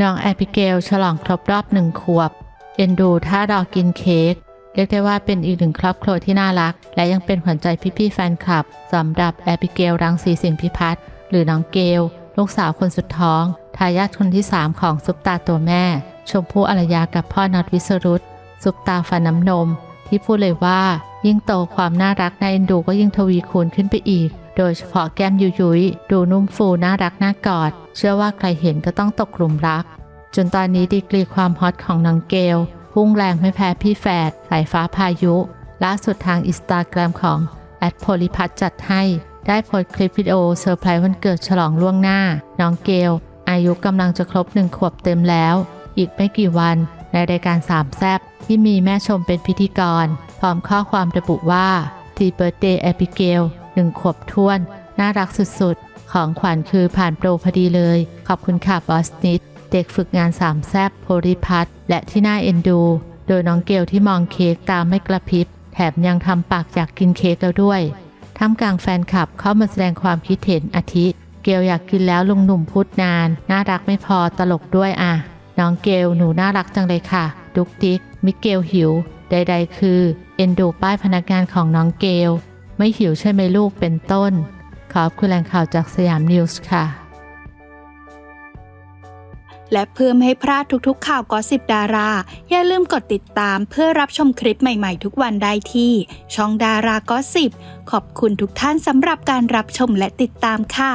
น้องแอบิเกลฉลองครบรอบหนึ่งขวบ เอ็นดูท่ารอกินเค้กเรียกได้ว่าเป็นอีกหนึ่งครอบครัวที่น่ารัก และยังเป็นขวัญใจพี่ๆแฟนคลับสำหรับแอบิเกลรังสีสิงห์พิพัฒน์หรือน้องเกล ลูกสาวคนสุดท้อง ทายาทคนที่ 3 ของซุปตาตัวแม่ ชมพู่อารยากับพ่อน็อตวิสรุตซุปตาฟันน้ำนม ที่พูดเลยว่า ยิ่งโตความน่ารักน่าเอ็นดูก็ยิ่งทวีคูณขึ้นไปอีก โดยเฉพาะแก้มยุยยุยดูนุ่มฟูน่ารักน่ากอด เชื่อว่าใครเห็นก็ต้องตกหลุมรัก จนตอนนี้ดีกรีความฮอตของน้องเกลพุ่งแรงไม่แพ้พี่แฝดสายฟ้าพายุล่าสุดทางอินสตาแกรมของแอดโพลิพัทจัดให้ ได้โพสคลิปวิดีโอเซอร์ไพรส์วันเกิดฉลองล่วงหน้า น้องเกลอายุกำลังจะครบหนึ่งขวบเต็มแล้ว อีกไม่กี่วันในรายการสามแซบที่มีแม่ชมเป็นพิธีกร พร้อมข้อความระบุว่าทีเบิร์ดเดย์แอปิเกลหนึ่งขวบท้วน น่ารักสุดๆ ของขวัญคือผ่านโปรพอดีเลย ขอบคุณค่ะบอสนิดเด็กฝึกงานสามแซบโพริพัทและที่น่าเอ็นดู โดยน้องเกลที่มองเค้กตามไม่กระพริบ แถมยังทำปากอยากกินเค้กแล้วด้วยท่ามกลางแฟนคลับเข้ามาแสดงความคิดเห็นอาทิ เกลอยากกินแล้วลุงหนุ่มพูดนาน น่ารักไม่พอตลกด้วยอะ น้องเกลหนูน่ารักจังเลยค่ะ ดุกดิกมิเกลหิว ใด ๆ คือ เอ็นดูป้ายพนักงานของน้องเกล ไม่หิวใช่ไหมลูกเป็นต้น ขอบคุณแหล่งข่าวจากสยามนิวส์ค่ะ และเพื่อไม่ให้พลาดทุกๆ ข่าวกอสิบดารา อย่าลืมกดติดตามเพื่อรับชมคลิปใหม่ๆ ทุกวันได้ที่ ช่องดารากอสิบขอบคุณทุกท่านสำหรับการรับชมและติดตามค่ะ